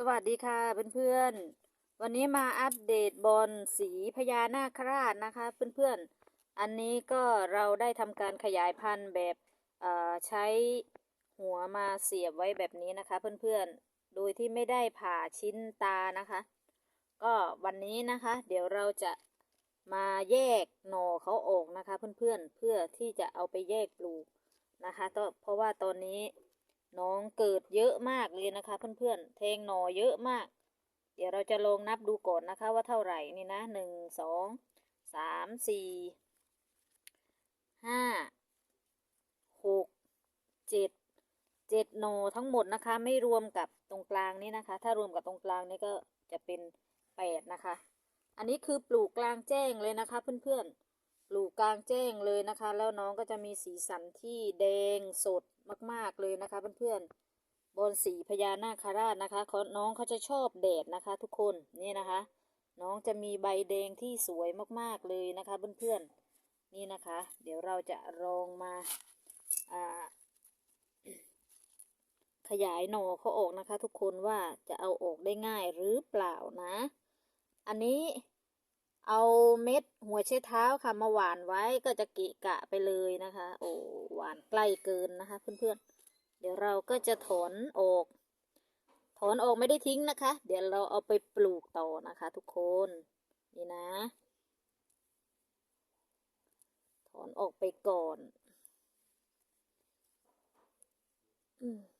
สวัสดีค่ะเพื่อนๆ วันนี้มาอัปเดตบอลสีพญานาคราชนะคะเพื่อนๆ อันนี้ก็เราได้ทำการขยายพันธุ์แบบใช้หัวมาเสียบไว้แบบนี้นะคะเพื่อนๆ โดยที่ไม่ได้ผ่าชิ้นตานะคะ ก็วันนี้นะคะ เดี๋ยวเราจะมาแยกหน่อเขาออกนะคะเพื่อนๆ เพื่อที่จะเอาไปแยกปลูกนะคะเพราะว่าตอนนี้ น้องเกิดเยอะมากเลยนะคะ เพื่อนๆ แทงหน่อเยอะมาก เดี๋ยวเราจะลองนับดูก่อนนะคะว่าเท่าไหร่นี่นะหนึ่งสองสามสี่ห้าหกเจ็ดเจ็ดหน่อทั้งหมดนะคะ ไม่รวมกับตรงกลางนี่นะคะ ถ้ารวมกับตรงกลางนี่ก็จะเป็นแปดนะคะ อันนี้คือปลูกกลางแจ้งเลยนะคะ เพื่อนๆ ปลูกกลางแจ้งเลยนะคะ แล้วน้องก็จะมีสีสันที่แดงสดมากๆเลยนะคะเพื่อนๆบนสีพญานาคราชนะคะน้องเขาจะชอบแดดนะคะ ทุกคนนี่นะคะ น้องจะมีใบแดงที่สวยมากๆเลยนะคะเพื่อนๆนี่นะคะ เดี๋ยวเราจะลองมาอ่าขยายหน่อเขาออกนะคะ ทุกคนว่าจะเอาออกได้ง่ายหรือเปล่านะ อันนี้ เอาเม็ดหัวไชเท้าค่ะมาหวานไว้ก็จะกะกะไปเลยนะคะ โอ้หวานใกล้เกินนะคะ เพื่อนๆ เดี๋ยวเราก็จะถอนออก ถอนออกไม่ได้ทิ้งนะคะ เดี๋ยวเราเอาไปปลูกต่อนะคะ ทุกคนนี่นะ ถอนออกไปก่อน อืม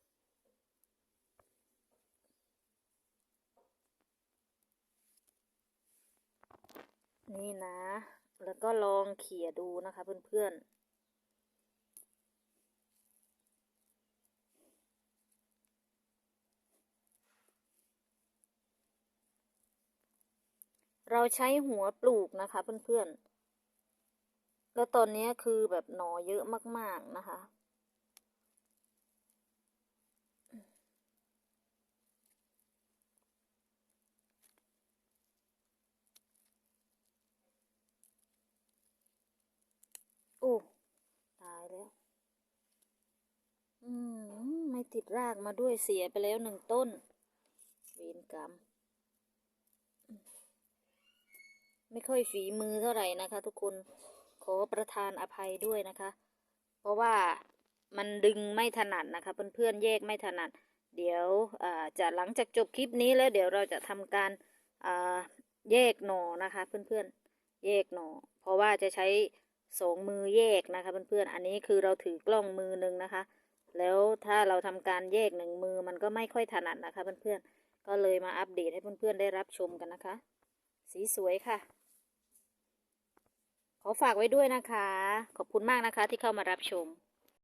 นี่นะ แล้วก็ลองเขี่ยดูนะคะเพื่อนๆเราใช้หัวปลูกนะคะเพื่อนๆ แล้วตอนนี้คือแบบหนอเยอะมากๆนะคะ โอ้ตายแล้ว อืมไม่ติดรากมาด้วยเสียไปแล้วหนึ่งต้น เวรกรรม ไม่ค่อยฝีมือเท่าไหร่นะคะ ทุกคน ขอประทานอภัยด้วยนะคะ เพราะว่ามันดึงไม่ถนัดนะคะ เพื่อนๆแยกไม่ถนัด เดี๋ยวจะหลังจากจบคลิปนี้แล้ว เดี๋ยวเราจะทำการแยกหน่อนะคะ เพื่อนๆ แยกหน่อ เพราะว่าจะใช้สองมือแยกนะคะ เพื่อนๆ อันนี้คือเราถือกล้องมือหนึ่งนะคะ แล้วถ้าเราทำการแยกหนึ่งมือมันก็ไม่ค่อยถนัดนะคะ เพื่อนๆ ก็เลยมาอัปเดตให้เพื่อนๆได้รับชมกันนะคะ สีสวยค่ะ ขอฝากไว้ด้วยนะคะ ขอบคุณมากนะคะที่เข้ามารับชม